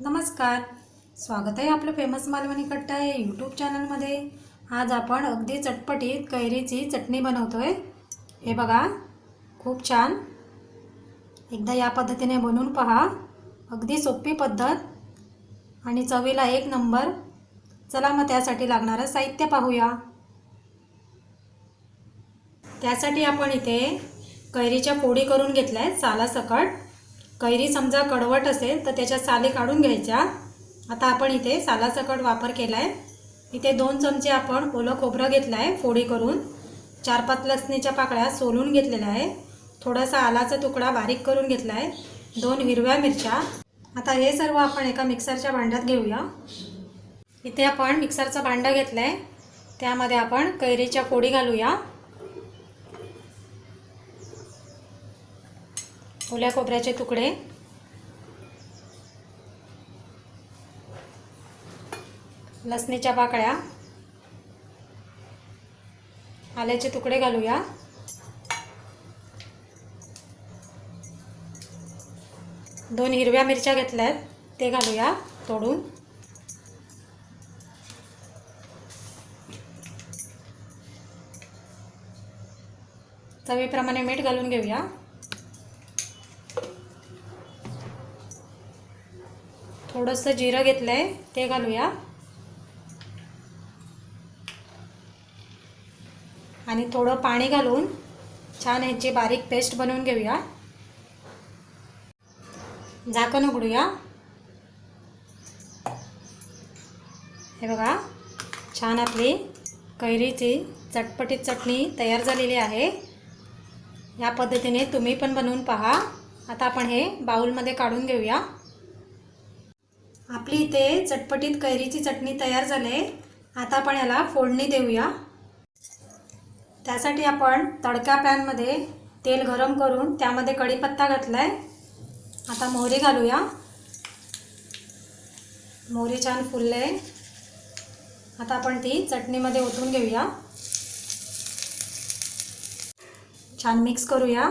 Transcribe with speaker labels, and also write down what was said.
Speaker 1: नमस्कार. स्वागत आहे आपलं फेमस मालवणी कट्टा आहे यूट्यूब चॅनलमध्ये आज आपण अगदी चटपटीत कैरीची चटणी बनवतो आहे हे बघा खूप छान. एकदा या पद्धतीने बनवून पहा. अगदी सोपी पद्धत. आणि चवीला एक नंबर. चला मग त्यासाठी लागणारं साहित्य पाहूया. त्यासाठी आपण इथे कैरीच्या फोडी करून घेतल्या आहेत सालासकट कैरी समजा कडवट असेल तर त्याच्या साली काढून घ्यायच्या. आता आपण इथे सालासकट वापर केला आहे इथे दोन चमचे आपण ओलं खोबरं घेतलं आहे फोडी करून. चार पाच लसणीच्या पाकळ्या सोलून घेतलेल्या आहे. थोडासा आलाचा तुकडा बारीक करून घेतला आहे दोन हिरव्या मिरच्या. आता हे सर्व आपण एका मिक्सरच्या भांड्यात घेऊया. इथे आपण मिक्सरचं भांडं घेतलं आहे त्यामध्ये आपण कैरीच्या फोडी घालूया. ओल्या खोबऱ्याचे तुकडे. लसणीच्या पाकळ्या. आल्याचे तुकडे घालूया. दोन हिरव्या मिरच्या घेतल्या आहेत ते घालूया तोडून. चवीप्रमाणे मीठ घालून घेऊया. थोडंसं जिरं घेतलं आहे ते घालूया. आणि थोडं पाणी घालून छान ह्याची बारीक पेस्ट बनवून घेऊया. झाकण उघडूया. हे बघा छान आपली कैरीची चटपटीत चटणी तयार झालेली आहे. या पद्धतीने तुम्ही पण बनवून पहा. आता आपण हे बाऊलमध्ये काढून घेऊया. आपली इथे चटपटीत कैरीची चटणी तयार झाली आता आपण याला फोडणी देऊया. त्यासाठी आपण तडका पॅनमध्ये तेल गरम करून त्यामध्ये कढीपत्ता घातला आहे आता मोहरी घालूया. मोहरी छान फुलले. आता आपण ती चटणीमध्ये ओतून घेऊया. छान मिक्स करूया.